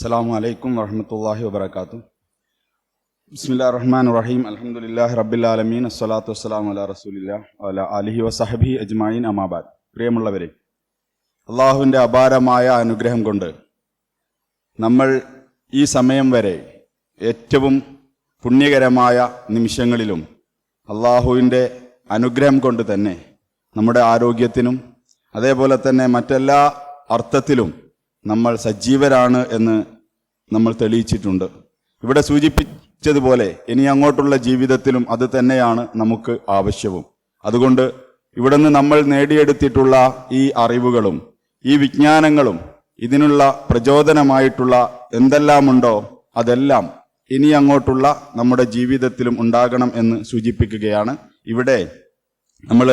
അസ്സാം വലൈക്കും വറഹമത്തല്ലാഹി വബർക്കാത്തു ബിസ്മില്ലാ റഹ്മാൻ റഹീം അലഹമുല്ലാഹി റബ്ബിലാലമീൻ അസ്സലാത്തു വസ്സലാം അല റസൂലില്ല അല അലിഹി വസഹബി അജ്മായിൻ അമാബാദ് പ്രിയമുള്ളവരെ അള്ളാഹുവിന്റെ അപാരമായ അനുഗ്രഹം കൊണ്ട് നമ്മൾ ഈ സമയം വരെ ഏറ്റവും പുണ്യകരമായ നിമിഷങ്ങളിലും അള്ളാഹുവിന്റെ അനുഗ്രഹം കൊണ്ട് തന്നെ നമ്മുടെ ആരോഗ്യത്തിനും അതേപോലെ തന്നെ മറ്റെല്ലാ അർത്ഥത്തിലും നമ്മൾ സജീവരാണ് എന്ന് നമ്മൾ തെളിയിച്ചിട്ടുണ്ട്. ഇവിടെ സൂചിപ്പിച്ചതുപോലെ ഇനി അങ്ങോട്ടുള്ള ജീവിതത്തിലും അത് തന്നെയാണ് നമുക്ക് ആവശ്യവും. അതുകൊണ്ട് ഇവിടെ നിന്ന് നമ്മൾ നേടിയെടുത്തിട്ടുള്ള ഈ അറിവുകളും ഈ വിജ്ഞാനങ്ങളും ഇതിനുള്ള പ്രചോദനമായിട്ടുള്ള എന്തെല്ലാമുണ്ടോ അതെല്ലാം ഇനി അങ്ങോട്ടുള്ള നമ്മുടെ ജീവിതത്തിലും ഉണ്ടാകണം എന്ന് സൂചിപ്പിക്കുകയാണ്. ഇവിടെ നമ്മൾ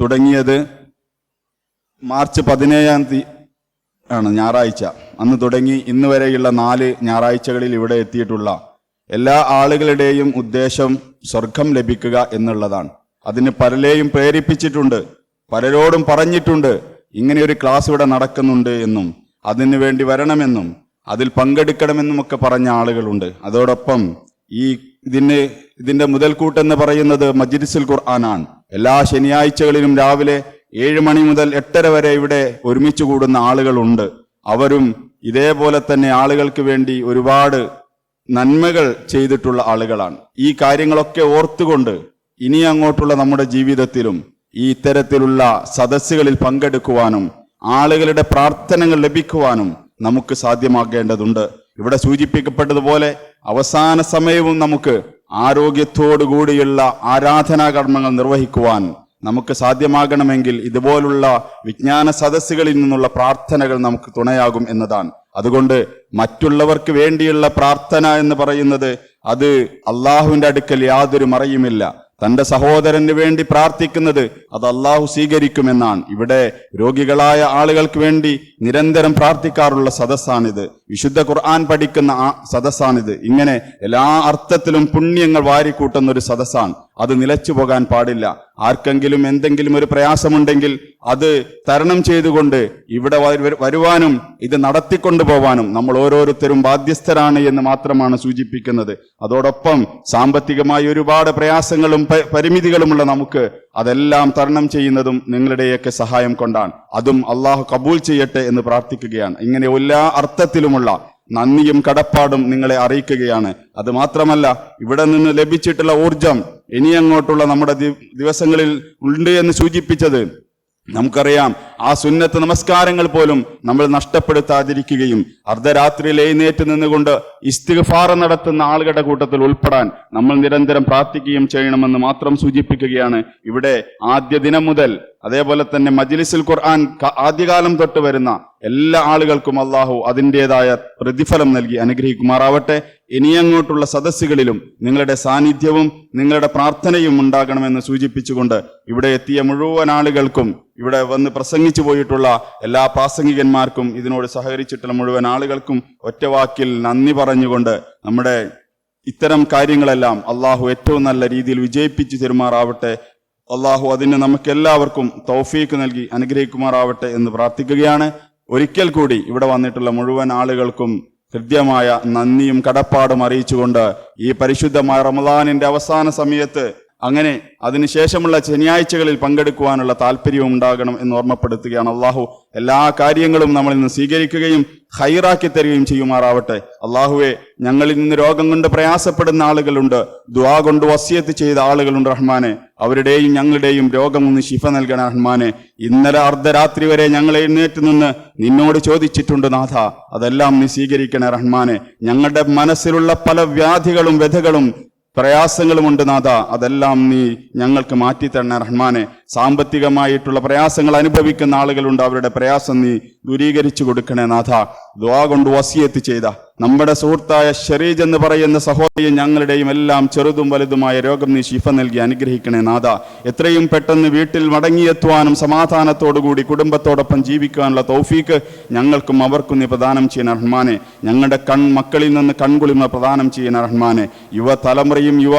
തുടങ്ങിയത് മാർച്ച് പതിനേഴാം തീയതി ആണ് ഞായറാഴ്ച. അന്ന് തുടങ്ങി ഇന്ന് വരെയുള്ള നാല് ഞായറാഴ്ചകളിൽ ഇവിടെ എത്തിയിട്ടുള്ള എല്ലാ ആളുകളുടെയും ഉദ്ദേശം സ്വർഗം ലഭിക്കുക എന്നുള്ളതാണ്. അതിന് പലരെയും പ്രേരിപ്പിച്ചിട്ടുണ്ട് പലരോടും പറഞ്ഞിട്ടുണ്ട് ഇങ്ങനെ ഒരു ക്ലാസ് ഇവിടെ നടക്കുന്നുണ്ട് എന്നും അതിനു വേണ്ടി വരണമെന്നും അതിൽ പങ്കെടുക്കണമെന്നും ഒക്കെ പറഞ്ഞ ആളുകളുണ്ട്. അതോടൊപ്പം ഈ ഇതിന് ഇതിന്റെ മുതൽക്കൂട്ടെന്ന് പറയുന്നത് മജിദ്സുൽ ഖുർആനാണ്. എല്ലാ ശനിയാഴ്ചകളിലും രാവിലെ ഏഴ് മണി മുതൽ എട്ടര വരെ ഇവിടെ ഒരുമിച്ച് കൂടുന്ന ആളുകളുണ്ട്. അവരും ഇതേപോലെ തന്നെ ആളുകൾക്ക് വേണ്ടി ഒരുപാട് നന്മകൾ ചെയ്തിട്ടുള്ള ആളുകളാണ്. ഈ കാര്യങ്ങളൊക്കെ ഓർത്തുകൊണ്ട് ഇനി അങ്ങോട്ടുള്ള നമ്മുടെ ജീവിതത്തിലും ഈ ഇത്തരത്തിലുള്ള സദസ്സുകളിൽ പങ്കെടുക്കുവാനും ആളുകളുടെ പ്രാർത്ഥനകൾ ലഭിക്കുവാനും നമുക്ക് സാധ്യമാക്കേണ്ടതുണ്ട് ഇവിടെ സൂചിപ്പിക്കപ്പെട്ടതുപോലെ അവസാന സമയവും നമുക്ക് ആരോഗ്യത്തോടു കൂടിയുള്ള ആരാധനാ കർമ്മങ്ങൾ നിർവഹിക്കുവാൻ നമുക്ക് സാധ്യമാകണമെങ്കിൽ ഇതുപോലുള്ള വിജ്ഞാന സദസ്സുകളിൽ നിന്നുള്ള പ്രാർത്ഥനകൾ നമുക്ക് തുണയാകും എന്നതാണ്. അതുകൊണ്ട് മറ്റുള്ളവർക്ക് വേണ്ടിയുള്ള പ്രാർത്ഥന എന്ന് പറയുന്നത് അത് അള്ളാഹുവിന്റെ അടുക്കൽ യാതൊരു മറയുമില്ല. തന്റെ സഹോദരന് വേണ്ടി പ്രാർത്ഥിക്കുന്നത് അത് അള്ളാഹു സ്വീകരിക്കുമെന്നാണ്. ഇവിടെ രോഗികളായ ആളുകൾക്ക് വേണ്ടി നിരന്തരം പ്രാർത്ഥിക്കാറുള്ള സദസ്സാണിത്. വിശുദ്ധ ഖുർആൻ പഠിക്കുന്ന ആ സദസ്സാണിത്. ഇങ്ങനെ എല്ലാ അർത്ഥത്തിലും പുണ്യങ്ങൾ വാരിക്കൂട്ടുന്ന ഒരു സദസ്സാണ്. അത് നിലച്ചു പോകാൻ പാടില്ല. ആർക്കെങ്കിലും എന്തെങ്കിലും ഒരു പ്രയാസമുണ്ടെങ്കിൽ അത് തരണം ചെയ്തുകൊണ്ട് ഇവിടെ വരുവാനും ഇത് നടത്തിക്കൊണ്ടു പോവാനും നമ്മൾ ഓരോരുത്തരും ബാധ്യസ്ഥരാണ് എന്ന് മാത്രമാണ് സൂചിപ്പിക്കുന്നത്. അതോടൊപ്പം സാമ്പത്തികമായി ഒരുപാട് പ്രയാസങ്ങളും പരിമിതികളുമുള്ള നമുക്ക് അതെല്ലാം തരണം ചെയ്യുന്നതും നിങ്ങളുടെയൊക്കെ സഹായം കൊണ്ടാണ്. അതും അള്ളാഹു കബൂൽ ചെയ്യട്ടെ എന്ന് പ്രാർത്ഥിക്കുകയാണ്. ഇങ്ങനെ എല്ലാ അർത്ഥത്തിലുമുള്ള നന്ദിയും കടപ്പാടും നിങ്ങളെ അറിയിക്കുകയാണ്. അത് മാത്രമല്ല ഇവിടെ നിന്ന് ലഭിച്ചിട്ടുള്ള ഊർജം ഇനി അങ്ങോട്ടുള്ള നമ്മുടെ ദിവസങ്ങളിൽ ഉണ്ട് എന്ന് സൂചിപ്പിച്ചത് നമുക്കറിയാം ആ സുന്നത്ത് നമസ്കാരങ്ങൾ പോലും നമ്മൾ നഷ്ടപ്പെടുത്താതിരിക്കുകയും അർദ്ധരാത്രി ലൈനേറ്റ് നിന്നുകൊണ്ട് ഇസ്തിഗ്ഫാർ നടത്തുന്ന ആളുകളുടെ കൂട്ടത്തിൽ ഉൾപ്പെടാൻ നമ്മൾ നിരന്തരം പ്രാർത്ഥിക്കുകയും ചെയ്യണമെന്ന് മാത്രം സൂചിപ്പിക്കുകയാണ് ഇവിടെ ആദ്യ ദിനം മുതൽ. അതേപോലെ തന്നെ മജ്ലിസിൽ ഖുർആൻ ആദ്യകാലം തൊട്ട് വരുന്ന എല്ലാ ആളുകൾക്കും അള്ളാഹു അതിന്റെതായ പ്രതിഫലം നൽകി അനുഗ്രഹിക്കുമാറാവട്ടെ. ഇനിയങ്ങോട്ടുള്ള സദസ്സുകളിലും നിങ്ങളുടെ സാന്നിധ്യവും നിങ്ങളുടെ പ്രാർത്ഥനയും ഉണ്ടാകണമെന്ന് സൂചിപ്പിച്ചുകൊണ്ട് ഇവിടെ എത്തിയ മുഴുവൻ ആളുകൾക്കും ഇവിടെ വന്ന് പ്രസംഗിച്ചു പോയിട്ടുള്ള എല്ലാ പ്രാസംഗികന്മാർക്കും ഇതിനോട് സഹകരിച്ചിട്ടുള്ള മുഴുവൻ ആളുകൾക്കും ഒറ്റവാക്കിൽ നന്ദി പറഞ്ഞുകൊണ്ട് നമ്മുടെ ഇത്തരം കാര്യങ്ങളെല്ലാം അള്ളാഹു ഏറ്റവും നല്ല രീതിയിൽ വിജയിപ്പിച്ചു തരുമാറാവട്ടെ. അള്ളാഹു അതിന് നമുക്കെല്ലാവർക്കും തൗഫീക്ക് നൽകി അനുഗ്രഹിക്കുമാറാവട്ടെ എന്ന് പ്രാർത്ഥിക്കുകയാണ്. ഒരിക്കൽ കൂടി ഇവിടെ വന്നിട്ടുള്ള മുഴുവൻ ആളുകൾക്കും ഹൃദ്യമായ നന്ദിയും കടപ്പാടും അറിയിച്ചുകൊണ്ട് ഈ പരിശുദ്ധമായ റമദാനിന്റെ അവസാന സമയത്ത് അങ്ങനെ അതിനുശേഷമുള്ള ശനിയാഴ്ചകളിൽ പങ്കെടുക്കുവാനുള്ള താല്പര്യവും ഉണ്ടാകണം എന്ന് ഓർമ്മപ്പെടുത്തുകയാണ് അള്ളാഹു. എല്ലാ കാര്യങ്ങളും നമ്മളിൽ നിന്ന് സ്വീകരിക്കുകയും ഹൈറാക്കി തരികയും ചെയ്യുമാറാവട്ടെ. അള്ളാഹുവെ ഞങ്ങളിൽ നിന്ന് രോഗം കൊണ്ട് പ്രയാസപ്പെടുന്ന ആളുകളുണ്ട്. ദ്വാ കൊണ്ട് വസിയത്ത് ചെയ്ത ആളുകളുണ്ട് റഹ്മാനെ. അവരുടെയും ഞങ്ങളുടെയും രോഗം ഒന്ന് ശിഫ നൽകണ റഹ്മാനെ. ഇന്നലെ അർദ്ധരാത്രി വരെ ഞങ്ങൾ എഴുന്നേറ്റ് നിന്ന് നിന്നോട് ചോദിച്ചിട്ടുണ്ട് നാഥ അതെല്ലാം നീ സ്വീകരിക്കണേ റഹ്മാനെ. ഞങ്ങളുടെ മനസ്സിലുള്ള പല വ്യാധികളും വ്യഥകളും പ്രയാസങ്ങളുമുണ്ട് നാഥ. അതെല്ലാം നീ ഞങ്ങൾക്ക് മാറ്റി തന്നെ റഹ്മാനെ. സാമ്പത്തികമായിട്ടുള്ള പ്രയാസങ്ങൾ അനുഭവിക്കുന്ന ആളുകളുണ്ട്. അവരുടെ പ്രയാസം നീ ദൂരീകരിച്ചു കൊടുക്കണേ നാഥ. ദ്വാ കൊണ്ട് വസിയത്ത് ചെയ്ത. നമ്മുടെ സുഹൃത്തായ ഷെറീജ് എന്ന് പറയുന്ന സഹോദരിയും ഞങ്ങളുടെയും എല്ലാം ചെറുതും വലുതുമായ രോഗം നീ ശിഫ നൽകി അനുഗ്രഹിക്കണേ നാഥ. എത്രയും പെട്ടെന്ന് വീട്ടിൽ മടങ്ങിയെത്തുവാനും സമാധാനത്തോടുകൂടി കുടുംബത്തോടൊപ്പം ജീവിക്കാനുള്ള തൗഫീക്ക് ഞങ്ങൾക്കും അവർക്കും നീ പ്രദാനം ചെയ്യുന്ന റഹ്മാനെ. ഞങ്ങളുടെ കൺ മക്കളിൽ നിന്ന് കൺകുളിമ പ്രദാനം ചെയ്യുന്ന റഹ്മാനെ. യുവതലമുറയും യുവ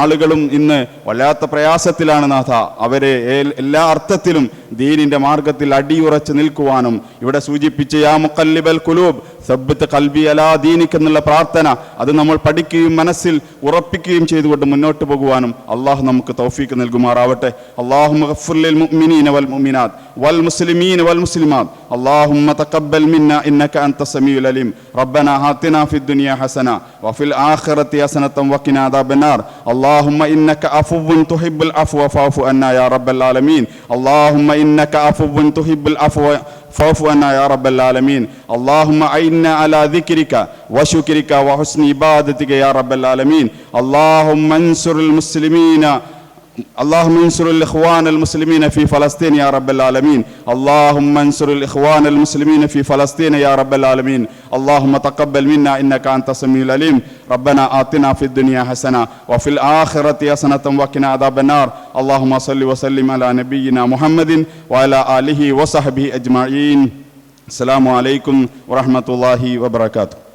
ആളുകളും ഇന്ന് വല്ലാത്ത പ്രയാസത്തിലാണ് നാഥ. അവരെ ഏൽ- എല്ലാ അർത്ഥത്തിലും ദീനിന്റെ മാർഗത്തിൽ അടിയുറച്ച് നിൽക്കുവാനും ഇവിടെ സൂചിപ്പിച്ച യാ മുക്കല്ലിബൽ കുലൂബ് സബ്ബത്ത് കൽബി അലാ ദീനിക് എന്നുള്ള പ്രാർത്ഥന അത് നമ്മൾ പഠിക്കുകയും മനസ്സിൽ ഉറപ്പിക്കുകയും ചെയ്തുകൊണ്ട് മുന്നോട്ട് പോകുവാനും അള്ളാഹു നമുക്ക് തൗഫീക്ക് നൽകുമാറാവട്ടെ അള്ളാഹു മുഅ്മിനീന വൽ മുഅ്മിനാത്ത് വൽ മുസ്ലിമീന വൽ മുസ്ലിമാത്ത് اللهم تقبل منا انك انت السميع العليم ربنا آتنا في الدنيا حسنه وفي الاخره حسنه وقنا عذاب النار اللهم انك عفو تحب العفو فاعف عنا يا رب العالمين اللهم انك عفو تحب العفو فاعف عنا يا رب العالمين اللهم أعنا على ذكرك وشكرك وحسن عبادتك يا رب العالمين اللهم انصر المسلمين اللهم انصر الإخوان المسلمين في فلسطين يا رب العالمين. اللهم انصر الإخوان المسلمين في فلسطين يا رب العالمين. اللهم تقبل منا إنك أنت السميع العليم. ربنا آتنا في الدنيا حسنة وفي الآخرة حسنة وقنا عذاب النار. اللهم صل وسلم على نبينا محمد وعلى آله وصحبه أجمعين. السلام عليكم ورحمة الله وبركاته.